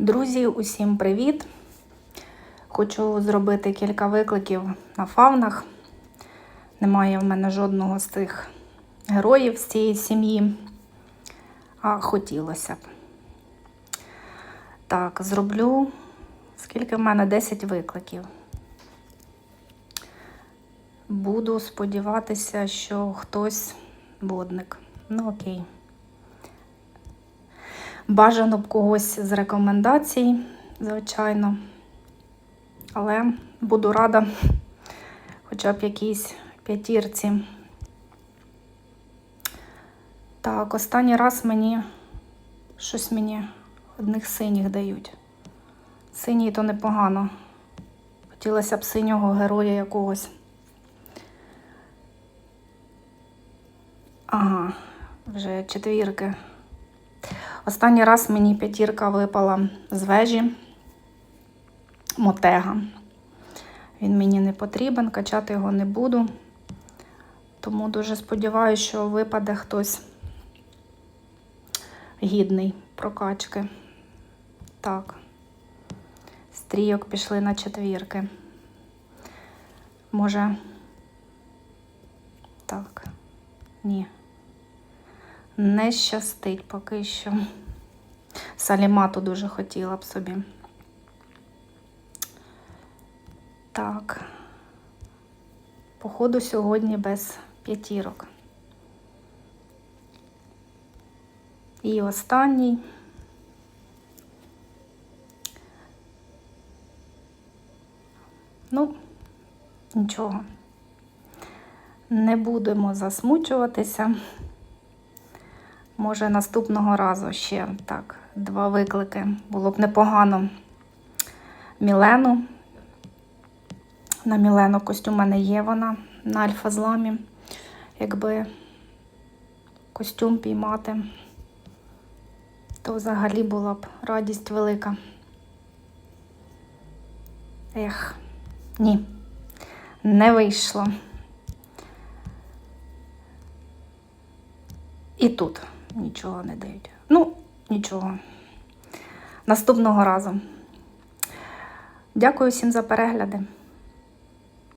Друзі, усім привіт! Хочу зробити кілька викликів на фавнах. Немає в мене жодного з тих героїв з цієї сім'ї, а хотілося б. Так, зроблю скільки в мене 10 викликів. Буду сподіватися, що хтось водник. Ну окей. Бажано б когось з рекомендацій, звичайно. Але буду рада хоча б якійсь п'ятірці. Так, останній раз мені щось мені одних синіх дають. Синій то непогано. Хотілося б синього героя якогось. Ага, вже четвірки. Останній раз мені п'ятірка випала з вежі мотега. Він мені не потрібен, качати його не буду. Тому дуже сподіваюся, що випаде хтось гідний прокачки. Так. Стрійок пішли на четвірки. Може. Так. Ні. Не щастить поки що. Салімату дуже хотіла б собі. Так. Походу сьогодні без п'ятірок. І останній. Ну, нічого. Не будемо засмучуватися. Може, наступного разу ще так, два виклики. Було б непогано Мілену. На Мілену костюм у мене є вона на альфа-зламі. Якби костюм піймати, то взагалі була б радість велика. Ех, ні, не вийшло. І тут нічого не дають. Ну, нічого. Наступного разу. Дякую всім за перегляди.